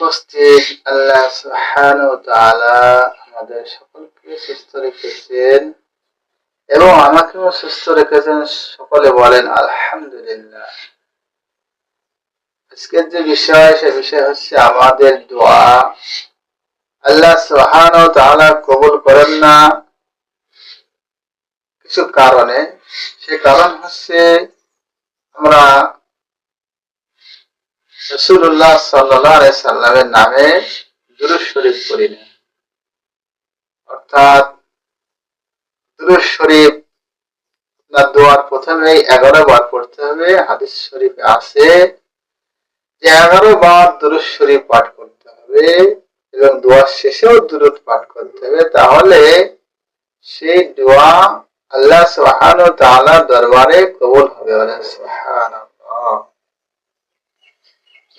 উপস্থিত আল্লাহ ওয়া আমাদের সকলকে সুস্থ রেখেছেন এবং আমাকেও সুস্থ রেখেছেন সকলে বলেন, আলহামদুলিল্লাহ। আজকের যে বিষয়, সে বিষয় হচ্ছে আমাদের দোয়া। আল্লাহ সুবহানাহু ওয়া তাআলা কবুল করেন না কিছু কারণে। সে কারণ হচ্ছে রসুল্লাহ সাল্লাহ সাল্লামের নামে দুরুদ শরীফ না অর্থাৎ দুরুদ শরীফ দোয়ার প্রথমে এগারো বার পড়তে হবে, হাদিস শরীফে আছে যে এগারো বার দুরুদ শরীফ পাঠ করতে হবে এবং দোয়ার শেষেও দুরুদ পাঠ করতে হবে, তাহলে সেই দোয়া আল্লাহ সুবহান তাআলা দরবারে কবুল হবে সুবহানাল্লাহ।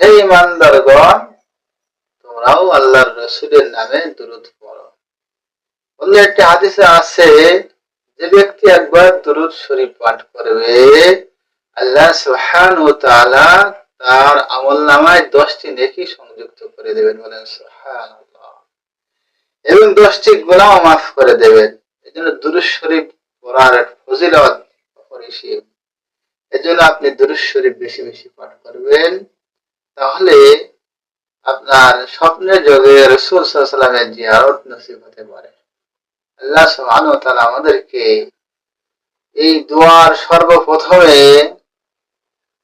হে ইমানদারগণ, তোমরাও আল্লাহর রসুলের নামে দুরুদ পড়ো। অন্য একটি হাদিসে আছে, যে ব্যক্তি একবার দুরুদ শরীফ পাঠ করবে, আল্লাহ সুহান ও তাআলা তার আমল নামায় দশটি নেকি সংযুক্ত করে দেবেন বলেন সুহান এবং দশটি গুণাও মাফ করে দেবেন। এই জন্য দুরুদ শরীফ পড়ার ফজিলত অপরিসীম। এজন্য আপনি দুরুদ শরীফ বেশি বেশি পাঠ করবেন। তাহলে আপনার স্বপ্নের যোগে রসুল সাল্লামের জিয়ারত নসিব হতে পারে। আল্লাহ সুবহানাহু ওয়া তাআলা আমাদেরকে এই দোয়ার সর্বপ্রথমে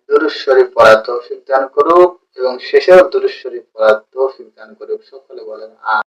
দুরুদ শরীফ পড়ার তৌফিক দান করুক এবং শেষেও দুরুশ্বরী পড়ার তৌফিক দান করুক। সকলে বলেন